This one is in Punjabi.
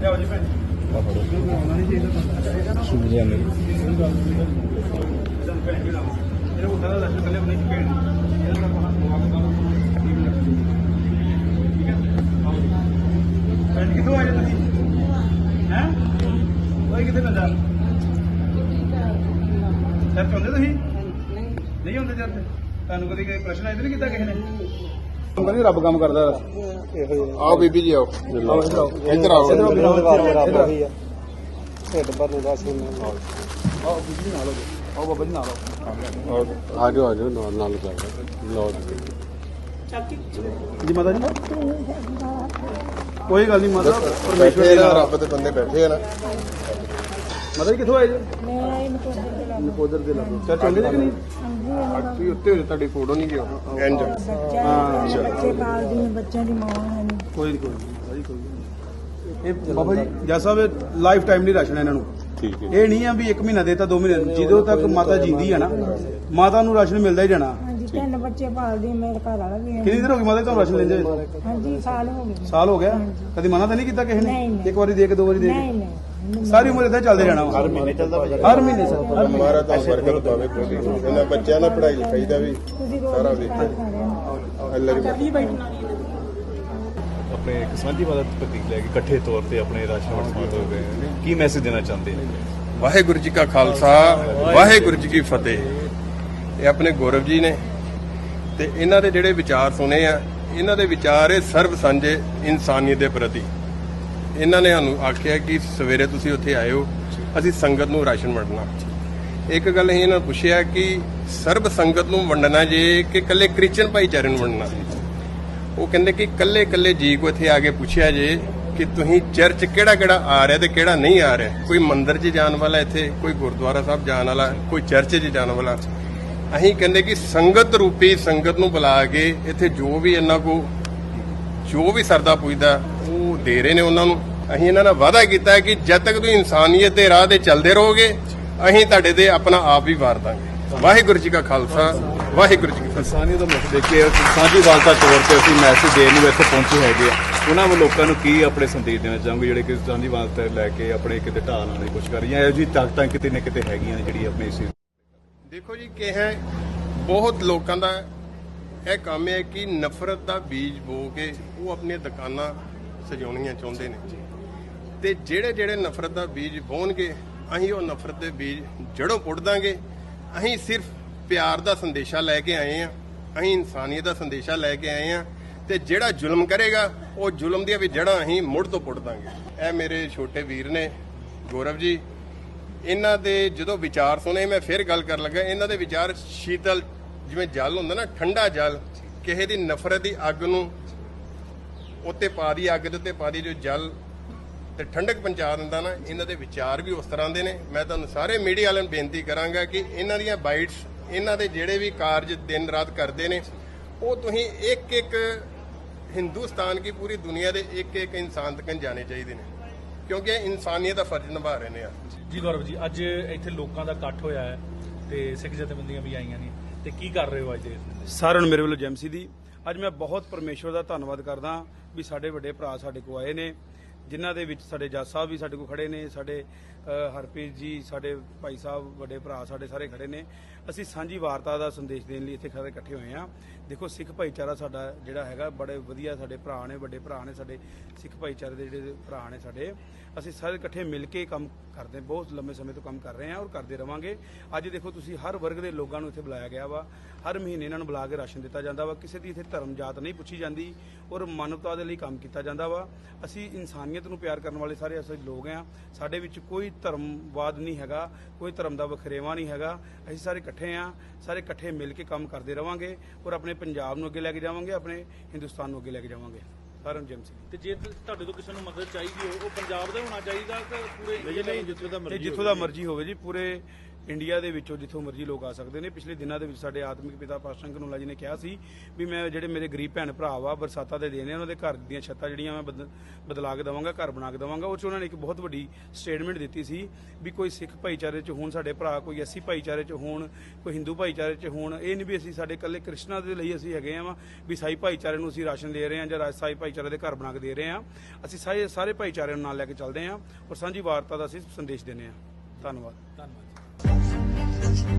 ਲਿਆਓ ਜੀ ਭੈਣ ਜੀ ਤੁਸੀਂ ਕਿੱਥੇ ਮਿਲਦਾ ਸਰ ਚਾਹੁੰਦੇ ਤੁਸੀਂ? ਨਹੀਂ। ਹੁੰਦੇ ਜਦ? ਤੁਹਾਨੂੰ ਕਦੇ ਕੋਈ ਪ੍ਰਸ਼ਨ ਆਇਆ ਨਹੀਂ ਕੀਤਾ ਕਿਸੇ ਨੇ? ਕਹਿੰਦੇ ਰੱਬ ਕੰਮ ਕਰਦਾ ਆਓ ਬੀਬੀ ਜੀ ਆਓ। ਆਓ ਇੱਧਰ ਆਓ। ਇੱਧਰ ਆਓ। ਇੱਧਰ ਆਓ ਢਿੱਡ ਭਰ ਨੂੰ ਦੱਸ ਆਓ। ਬੀਬੀ ਨਾਲ ਆਓ ਆਓ ਬਾਬਾ ਜੀ ਨਾਲ ਆਓ। ਆ ਜਾਓ ਆ ਜਾਓ ਨਾਲ ਨਾਲ ਕਰ ਲਓ ਜੀ। ਮਾਤਾ ਜੀ। ਕੋਈ ਗੱਲ ਨਹੀਂ ਮਾਤਾ ਪਰਮੇਸ਼ਵਰ ਰੱਬ ਦੇ ਬੰਦੇ ਬੈਠੇ ਆ ਨਾ। ਜੀ ਕਿੱਥੋਂ ਆਏ ਜੀ? ਮੈਂ ਇਹਨੂੰ ਪੁੱਛ ਕੇ ਲਾ ਨਕੋਦਰ ਦੇ ਲਾਗੇ। ਚਰ ਚੰਗੇ ਜੀ ਕਿ ਨਹੀਂ? ਤੁਸੀਂ ਉੱਤੇ ਹੋ ਤੁਹਾਡੀ ਫੋਟੋ ਨਹੀਂ ਗਿਓ ਇੰਜ ਬੱਚਾ ਬੱਚੇ ਪਾਲਦੀ ਨੇ ਬੱਚਿਆਂ ਦੀ ਮਾਂ ਹੈ ਨੀ। ਕੋਈ ਨਹੀਂ ਕੋਈ ਨਹੀਂ ਕੋਈ ਨਹੀਂ ਇਹ ਬਾਬਾ ਜੀ ਜੈਸਾ ਸਾਹਿਬ ਲਾਈਫ ਟਾਈਮ ਨਹੀਂ ਰਾਸ਼ਨ ਇਹਨਾਂ ਨੂੰ। ਠੀਕ ਹੈ। ਇਹ ਨਹੀਂ ਆ ਵੀ 1 ਮਹੀਨਾ ਦੇਤਾ 2 ਮਹੀਨੇ ਜਦੋਂ ਤੱਕ ਮਾਤਾ ਜਿੰਦੀ ਆ ਨਾ ਮਾਤਾ ਨੂੰ ਰਾਸ਼ਨ ਮਿਲਦਾ ਹੀ ਜਾਣਾ ਹਾਂਜੀ ਤਿੰਨ ਬੱਚੇ ਪਾਲਦੀ ਮੇਰੇ ਘਰ ਵਾਲਾ ਵੀ ਹੈ। ਕਿੰਨੀ ਦੇਰ ਹੋ ਗਈ ਮਾਤਾ ਜੀ ਤੁਹਾਨੂੰ ਰਾਸ਼ਨ ਲੈਂਦੇ ਹੋਏ? ਹਾਂਜੀ ਸਾਲ ਹੋ ਗਏ। ਸਾਲ ਹੋ ਗਿਆ? ਕਦੀ ਮਨਾ ਤਾਂ ਨਹੀਂ ਕੀਤਾ ਕਿਸੇ ਨੇ? ਨਹੀਂ। ਇੱਕ ਵਾਰੀ ਦੇ ਕੇ ਦੋ ਵਾਰੀ ਦੇ ਨਹੀਂ ਨਹੀਂ। ਸਾਰੀ ਉਮਰ ਇਦਾਂ ਚੱਲਦੇ ਰਹਿਣਾ ਹਰ ਮਹੀਨੇ ਚੱਲਦਾ ਹਰ ਮਹੀਨੇ ਸਰ ਹਰ ਮਹੀਨੇ। ਮਾਰਾ ਤਾਂ ਬਰਕਤ ਪਾਵੇ ਕੋਈ ਇਹਨਾਂ ਬੱਚਿਆਂ ਦਾ ਪੜ੍ਹਾਈ ਲਿਖਾਈ ਦਾ ਵੀ ਸਾਰਾ ਵੇਖੋ। ਅੱਲਾ ਦੀ ਆਪਣੇ ਇੱਕ ਸਾਂਝੀ ਵਾਦਾ ਪ੍ਰਤੀਕ ਲੈ ਕੇ ਇਕੱਠੇ ਤੌਰ ਤੇ ਆਪਣੇ ਰਾਸ਼ਨ ਵੰਡ ਹੋ ਗਏ ਨੇ। ਕੀ ਮੈਸੇਜ ਦੇਣਾ ਚਾਹੁੰਦੇ ਨੇ? ਵਾਹਿਗੁਰੂ ਜੀ ਕਾ ਖਾਲਸਾ ਵਾਹਿਗੁਰੂ ਜੀ ਕੀ ਫਤਿਹ। ਇਹ ਆਪਣੇ ਗੌਰਵ ਜੀ ਨੇ ਤੇ ਇਹਨਾਂ ਦੇ ਜਿਹੜੇ ਵਿਚਾਰ ਸੁਣੇ ਆ ਇਹਨਾਂ ਦੇ ਵਿਚਾਰ ਇਹ ਸਰਬ ਸਾਂਝੇ ਇਨਸਾਨੀਅਤ ਦੇ ਪ੍ਰਤੀ। ਇਹਨਾਂ ਨੇ ਸਾਨੂੰ ਆਖਿਆ ਕਿ ਸਵੇਰੇ ਤੁਸੀਂ ਉੱਥੇ ਆਏ ਹੋ ਅਸੀਂ ਸੰਗਤ ਨੂੰ ਰਾਸ਼ਨ ਵੰਡਣਾ। ਇੱਕ ਗੱਲ ਅਸੀਂ ਇਹਨਾਂ ਨੂੰ ਪੁੱਛਿਆ ਕਿ ਸਰਬ ਸੰਗਤ ਨੂੰ ਵੰਡਣਾ ਜੇ ਕਿ ਇਕੱਲੇ ਕ੍ਰਿਸਚਨ ਭਾਈਚਾਰੇ ਨੂੰ ਵੰਡਣਾ? ਉਹ ਕਹਿੰਦੇ ਕਿ ਕੱਲੇ ਕੱਲੇ ਜੀ ਕੋ ਇੱਥੇ ਆ ਕੇ ਪੁੱਛਿਆ ਜੇ ਕਿ ਤੁਸੀਂ ਚਰਚ ਕਿਹੜਾ ਕਿਹੜਾ ਆ ਰਿਹਾ ਤੇ ਕਿਹੜਾ ਨਹੀਂ ਆ ਰਿਹਾ? ਕੋਈ ਮੰਦਿਰ 'ਚ ਜਾਣ ਵਾਲਾ ਇੱਥੇ, ਕੋਈ ਗੁਰਦੁਆਰਾ ਸਾਹਿਬ ਜਾਣ ਵਾਲਾ, ਕੋਈ ਚਰਚ 'ਚ ਜਾਣ ਵਾਲਾ? ਅਸੀਂ ਕਹਿੰਦੇ ਕਿ ਸੰਗਤ ਰੂਪੀ ਸੰਗਤ ਨੂੰ ਬੁਲਾ ਕੇ ਇੱਥੇ ਜੋ ਵੀ ਇਹਨਾਂ ਕੋ, ਜੋ ਵੀ ਸਰਦਾ ਪੁੱਜਦਾ, ਉਹ ਦੇ ਰਹੇ ਨੇ ਉਹਨਾਂ ਨੂੰ। ਅਸੀਂ ਇਹਨਾਂ ਨਾਲ ਵਾਅਦਾ ਕੀਤਾ ਹੈ ਕਿ ਜਦ ਤੱਕ ਤੁਸੀਂ ਇਨਸਾਨੀਅਤ ਦੇ ਰਾਹ ਤੇ ਚੱਲਦੇ ਰਹੋਗੇ ਅਸੀਂ ਤੁਹਾਡੇ ਤੇ ਆਪਣਾ ਆਪ ਹੀ ਵਾਰ ਦਾਂਗੇ। ਵਾਹਿਗੁਰੂ ਜੀ ਕਾ ਖਾਲਸਾ ਵਾਹਿਗੁਰੂ ਜੀ ਕੀ ਫਤਿਹ। ਇਨਸਾਨੀਅਤ ਦਾ ਮੁੱਖ ਦੇਖ ਕੇ ਸਾਂਝੀ ਵਾਲਤਾ ਤੌਰ ਤੇ ਅਸੀਂ ਮੈਸੇਜ ਦੇਣ ਨੂੰ ਇੱਥੇ ਪਹੁੰਚੇ ਹੈਗੇ ਆ। ਉਹਨਾਂ ਨੂੰ ਲੋਕਾਂ ਨੂੰ ਕੀ ਆਪਣੇ ਸੰਦੇਸ਼ ਦੇਣਾ ਚਾਹੋਗੇ ਜਿਹੜੇ ਕਿ ਸਾਂਝੀ ਵਾਲਤਾ ਲੈ ਕੇ ਆਪਣੇ ਕਿਤੇ ਢਾਲ ਲਾਉਣ ਦੀ ਕੋਸ਼ਿਸ਼ ਕਰ ਰਹੀਆਂ ਇਹੋ ਜਿਹੀ ਤਾਕਤਾਂ ਕਿਤੇ ਨਾ ਕਿਤੇ ਹੈਗੀਆਂ ਨੇ ਜਿਹੜੀ ਆਪਣੀ ਇਸ ਦੇਖੋ ਜੀ ਕਿ ਹੈ ਬਹੁਤ ਲੋਕਾਂ ਦਾ ਇਹ ਕੰਮ ਹੈ ਕਿ ਨਫ਼ਰਤ ਦਾ ਬੀਜ ਬੋ ਕੇ ਉਹ ਆਪਣੀਆਂ ਦੁਕਾਨਾਂ ਸਜਾਉਣੀਆਂ ਚਾਹੁੰਦੇ ਨੇ। ਤੇ ਜਿਹੜੇ ਜਿਹੜੇ ਨਫ਼ਰਤ ਦਾ ਬੀਜ ਬੋਣਗੇ, ਅਸੀਂ ਉਹ ਨਫ਼ਰਤ ਦੇ ਬੀਜ ਜੜੋਂ ਪੁੱਟ ਦਾਂਗੇ। ਅਸੀਂ ਸਿਰਫ ਪਿਆਰ ਦਾ ਸੰਦੇਸ਼ਾ ਲੈ ਕੇ ਆਏ ਆ ਅਸੀਂ ਇਨਸਾਨੀਅਤ ਦਾ ਸੰਦੇਸ਼ਾ ਲੈ ਕੇ ਆਏ ਆ ਤੇ ਜਿਹੜਾ ਜ਼ੁਲਮ ਕਰੇਗਾ, ਉਹ ਜ਼ੁਲਮ ਦੀਆਂ ਵੀ ਜੜਾਂ ਅਸੀਂ ਮੁੜ ਤੋਂ ਪੁੱਟ ਦਾਂਗੇ। ਇਹ ਮੇਰੇ ਛੋਟੇ ਵੀਰ ਨੇ, ਗੌਰਵ ਜੀ, ਇਹਨਾਂ ਦੇ ਜਦੋਂ ਵਿਚਾਰ ਸੁਣੇ, ਮੈਂ ਫਿਰ ਗੱਲ ਕਰਨ ਲੱਗਾ। ਇਹਨਾਂ ਦੇ ਵਿਚਾਰ ਸ਼ੀਤਲ, ਜਿਵੇਂ ਜਲ ਹੁੰਦਾ ਨਾ, ਠੰਡਾ ਜਲ, ਕਿਸੇ ਦੀ ਨਫ਼ਰਤ ਦੀ ਅੱਗ ਨੂੰ ਉੱਤੇ ਪਾ ਦੀ, ਅੱਗ ਦੇ ਉੱਤੇ ਪਾ ਦੀ, ਜੋ ਜਲ ਤੇ ਠੰਡਕ ਪਹੁੰਚਾ ਦਿੰਦਾ ਨਾ ਇਹਨਾਂ ਦੇ ਵਿਚਾਰ ਵੀ ਉਸ ਤਰ੍ਹਾਂ ਦੇ ਨੇ। ਮੈਂ ਤੁਹਾਨੂੰ ਸਾਰੇ ਮੀਡੀਆ ਵਾਲਿਆਂ ਨੂੰ ਬੇਨਤੀ ਕਰਾਂਗਾ ਕਿ ਇਹਨਾਂ ਦੀਆਂ ਬਾਈਟਸ ਇਹਨਾਂ ਦੇ ਜਿਹੜੇ ਵੀ ਕਾਰਜ ਦਿਨ ਰਾਤ ਕਰਦੇ ਨੇ ਉਹ ਤੁਸੀਂ ਇੱਕ ਇੱਕ ਹਿੰਦੁਸਤਾਨ ਕੀ ਪੂਰੀ ਦੁਨੀਆ ਦੇ ਇੱਕ ਇੱਕ ਇਨਸਾਨ ਤੱਕ ਜਾਣੇ ਚਾਹੀਦੇ ਨੇ। ਕਿਉਂਕਿ ਇਹ ਇਨਸਾਨੀਅਤ ਦਾ ਫਰਜ਼ ਨਿਭਾ ਰਹੇ ਨੇ ਆ। ਜੀ ਗੌਰਵ ਜੀ ਅੱਜ ਇੱਥੇ ਲੋਕਾਂ ਦਾ ਇਕੱਠ ਹੋਇਆ ਹੈ ਤੇ ਸਿੱਖ ਜਥੇਬੰਦੀਆਂ ਵੀ ਆਈਆਂ ਨੇ। ਤੇ ਕੀ ਕਰ ਰਹੇ ਹੋ ਅੱਜ ਦੇ ਸਾਰਿਆਂ ਨੂੰ ਮੇਰੇ ਵੱਲੋਂ ਜੈਮਸੀ ਦੀ ਅੱਜ ਮੈਂ ਬਹੁਤ ਪਰਮੇਸ਼ਵਰ ਦਾ ਧੰਨਵਾਦ ਕਰਦਾ ਵੀ ਸਾਡੇ ਵੱਡੇ ਭਰਾ ਸਾਡੇ ਕੋਲ ਆਏ ਨੇ। ਜਿਨ੍ਹਾਂ ਦੇ ਵਿੱਚ ਸਾਡੇ ਜੱਜ ਸਾਹਿਬ ਵੀ ਸਾਡੇ ਕੋਲ ਖੜੇ ਨੇ, ਸਾਡੇ ਹਰਪ੍ਰੀਤ ਜੀ, ਸਾਡੇ ਭਾਈ ਸਾਹਿਬ, ਵੱਡੇ ਭਰਾ ਸਾਡੇ ਸਾਰੇ ਖੜੇ ਨੇ। ਅਸੀਂ ਸਾਂਝੀ ਵਾਰਤਾ ਦਾ ਸੰਦੇਸ਼ ਦੇਣ ਲਈ ਇੱਥੇ ਖੜੇ ਇਕੱਠੇ ਹੋਏ ਆ ਦੇਖੋ, ਸਿੱਖ ਭਾਈਚਾਰਾ ਸਾਡਾ ਜਿਹੜਾ ਹੈਗਾ ਬੜੇ ਵਧੀਆ ਸਾਡੇ ਭਰਾ ਨੇ, ਵੱਡੇ ਭਰਾ ਨੇ ਸਾਡੇ, ਸਿੱਖ ਭਾਈਚਾਰੇ ਦੇ ਜਿਹੜੇ ਭਰਾ ਨੇ ਸਾਡੇ। ਅਸੀਂ ਸਾਰੇ ਇਕੱਠੇ ਮਿਲ ਕੇ ਕੰਮ ਕਰਦੇ ਬਹੁਤ ਲੰਮੇ ਸਮੇਂ ਤੋਂ ਕੰਮ ਕਰ ਰਹੇ ਹਾਂ ਔਰ ਕਰਦੇ ਰਵਾਂਗੇ। ਅੱਜ ਦੇਖੋ, ਤੁਸੀਂ ਹਰ ਵਰਗ ਦੇ ਲੋਕਾਂ ਨੂੰ ਇੱਥੇ ਬੁਲਾਇਆ ਗਿਆ ਵਾ। ਹਰ ਮਹੀਨੇ ਇਹਨਾਂ ਨੂੰ ਬੁਲਾ ਕੇ ਰਾਸ਼ਨ ਦਿੱਤਾ ਜਾਂਦਾ ਵਾ। ਕਿਸੇ ਦੀ ਇੱਥੇ ਧਰਮ ਜਾਤ ਨਹੀਂ ਪੁੱਛੀ ਜਾਂਦੀ ਔਰ ਮਾਨਵਤਾ ਦੇ ਲਈ ਕੰਮ ਕੀਤਾ ਜਾਂਦਾ ਵਾ। ਅਸੀਂ ਇਨਸਾਨੀਅਤ ਨੂੰ ਪਿਆਰ ਕਰਨ ਵਾਲੇ ਸਾਰੇ ਅਸੀਂ ਲੋਕ ਆ ਸਾਡੇ ਵਿੱਚ ਕੋਈ ਧਰਮਵਾਦ ਨਹੀਂ ਹੈਗਾ ਕੋਈ ਧਰਮ ਦਾ ਵਖਰੇਵਾ ਨਹੀਂ ਹੈਗਾ। ਅਸੀਂ ਸਾਰੇ ਇਕੱਠੇ ਆ ਸਾਰੇ ਇਕੱਠੇ ਮਿਲ ਕੇ ਕੰਮ ਕਰਦੇ ਰਵਾਂਗੇ ਔਰ ਆਪਣੇ ਪੰਜਾਬ ਨੂੰ ਅੱਗੇ ਲੈ ਕੇ ਜਾਵਾਂਗੇ ਆਪਣੇ ਹਿੰਦੁਸਤਾਨ ਨੂੰ ਅੱਗੇ ਲੈ ਕੇ ਜਾਵਾਂਗੇ। ਸਾਰਿਆਂ ਨੂੰ ਜੈਮ ਸਿੰਘ ਤੇ ਜੇ ਤੁਹਾਡੇ ਤੋਂ ਕਿਸੇ ਨੂੰ ਮਦਦ ਚਾਹੀਦੀ ਹੋ ਉਹ ਪੰਜਾਬ ਦਾ ਹੋਣਾ ਚਾਹੀਦਾ ਕਿ ਪੂਰੇ ਨਹੀਂ ਜਿੱਥੇ ਦਾ ਤੇ ਜਿੱਥੋਂ ਦਾ ਮਰਜ਼ੀ ਹੋਵੇ ਜੀ ਪੂਰੇ ਇੰਡੀਆ ਦੇ ਵਿੱਚੋਂ ਜਿੱਥੋਂ ਮਰਜ਼ੀ ਲੋਕ ਆ ਸਕਦੇ ਨੇ, ਪਿਛਲੇ ਦਿਨਾਂ ਦੇ ਵਿੱਚ ਸਾਡੇ ਆਤਮਿਕ ਪਿਤਾ ਪਾਤਸ਼ਾਹ ਕਨੂਲਾ ਜੀ ਨੇ ਕਿਹਾ ਸੀ ਵੀ ਮੈਂ ਜਿਹੜੇ ਮੇਰੇ ਗਰੀਬ ਭੈਣ ਭਰਾ ਵਾ ਬਰਸਾਤਾਂ ਦੇ ਦੇਣੇ ਨੇ, ਉਹਨਾਂ ਦੇ ਘਰ ਦੀਆਂ ਛੱਤਾਂ ਜਿਹੜੀਆਂ ਮੈਂ ਬਦ- ਬਦਲਾ ਕੇ ਦਵਾਂਗਾ, ਘਰ ਬਣਾ ਕੇ ਦਵਾਂਗਾ, ਉਹ ਚ ਉਹਨਾਂ ਨੇ ਇੱਕ ਬਹੁਤ ਵੱਡੀ ਸਟੇਟਮੈਂਟ ਦਿੱਤੀ ਸੀ ਵੀ ਕੋਈ ਸਿੱਖ ਭਾਈਚਾਰੇ ਚ ਹੋਣ, ਸਾਡੇ ਭਰਾ ਕੋਈ ਐਸੀ ਭਾਈਚਾਰੇ ਚ ਹੋਣ, ਕੋਈ ਹਿੰਦੂ ਭਾਈਚਾਰੇ ਚ ਹੋਣ, ਇਹ ਨਹੀਂ ਵੀ ਅਸੀਂ ਸਾਡੇ ਇਕੱਲੇ ਕ੍ਰਿਸ਼ਨਾ ਦੇ ਲਈ ਅਸੀਂ ਹੈਗੇ ਆ ਵੀ ਸਾਈ ਭਾਈਚਾਰੇ ਨੂੰ ਅਸੀਂ ਰਾਸ਼ਨ ਦੇ ਰਹੇ ਹਾਂ ਜਾਂ ਰਾਜ ਸਾਈ ਭਾਈਚਾਰੇ ਦੇ ਘਰ ਬਣਾ ਕੇ ਦੇ ਰਹੇ ਹਾਂ ਅਸੀਂ ਸਾਰੇ ਸਾਰੇ ਭਾਈਚਾਰੇ ਨੂੰ ਨਾਲ ਲੈ ਕੇ ਚੱਲਦੇ ਹਾਂ ਔਰ ਸਾਂਝੀ ਵਾਰਤਾ ਦਾ ਅਸੀਂ ਸੰਦੇਸ਼ ਦਿੰਦੇ ਹਾਂ ਧੰਨਵਾਦ। ਧੰਨਵਾਦ।